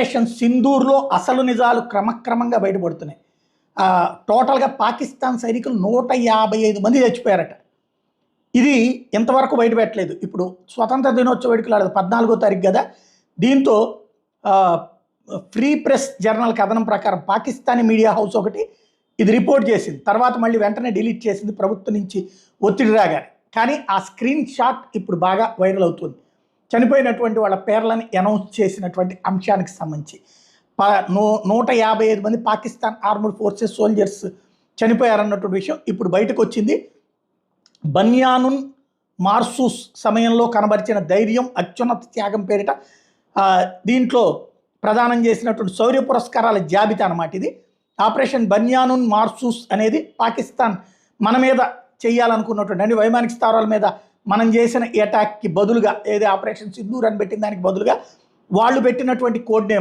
Operation సింధూర్లో అసలు నిజాలు క్రమక్రమంగా బయటపడుతున్నాయి. టోటల్గా పాకిస్తాన్ సైనికులు నూట యాభై ఐదు మంది చచ్చిపోయారట. ఇది ఇంతవరకు బయటపెట్టలేదు ఇప్పుడు స్వతంత్ర దినోత్సవ వేడుకలు ఆడదు పద్నాలుగో తారీఖు కదా. దీంతో ఫ్రీ ప్రెస్ జర్నల్ కథనం ప్రకారం పాకిస్తానీ మీడియా హౌస్ ఒకటి ఇది రిపోర్ట్ చేసింది. తర్వాత మళ్ళీ వెంటనే డిలీట్ చేసింది ప్రభుత్వం నుంచి ఒత్తిడి రాగానే. కానీ ఆ స్క్రీన్ షాట్ ఇప్పుడు బాగా వైరల్ అవుతుంది. చనిపోయినటువంటి వాళ్ళ పేర్లను అనౌన్స్ చేసినటువంటి అంశానికి సంబంధించి ప నూ నూట యాభై ఐదు మంది పాకిస్తాన్ ఆర్మడ్ ఫోర్సెస్ సోల్జర్స్ చనిపోయారన్నటువంటి విషయం ఇప్పుడు బయటకు వచ్చింది. బన్యానున్ మార్సూస్ సమయంలో కనబరిచిన ధైర్యం అత్యున్నత త్యాగం పేరిట దీంట్లో ప్రదానం చేసినటువంటి శౌర్య పురస్కారాల జాబితా అన్నమాట ఇది. ఆపరేషన్ బన్యానున్ మార్సూస్ అనేది పాకిస్తాన్ మన మీద చేయాలనుకున్నటువంటి అంటే వైమానిక స్థావరాల మీద మనం చేసిన అటాక్కి బదులుగా ఏది ఆపరేషన్ సింధూర్ అని పెట్టిన దానికి బదులుగా వాళ్ళు పెట్టినటువంటి కోడ్ నేమ్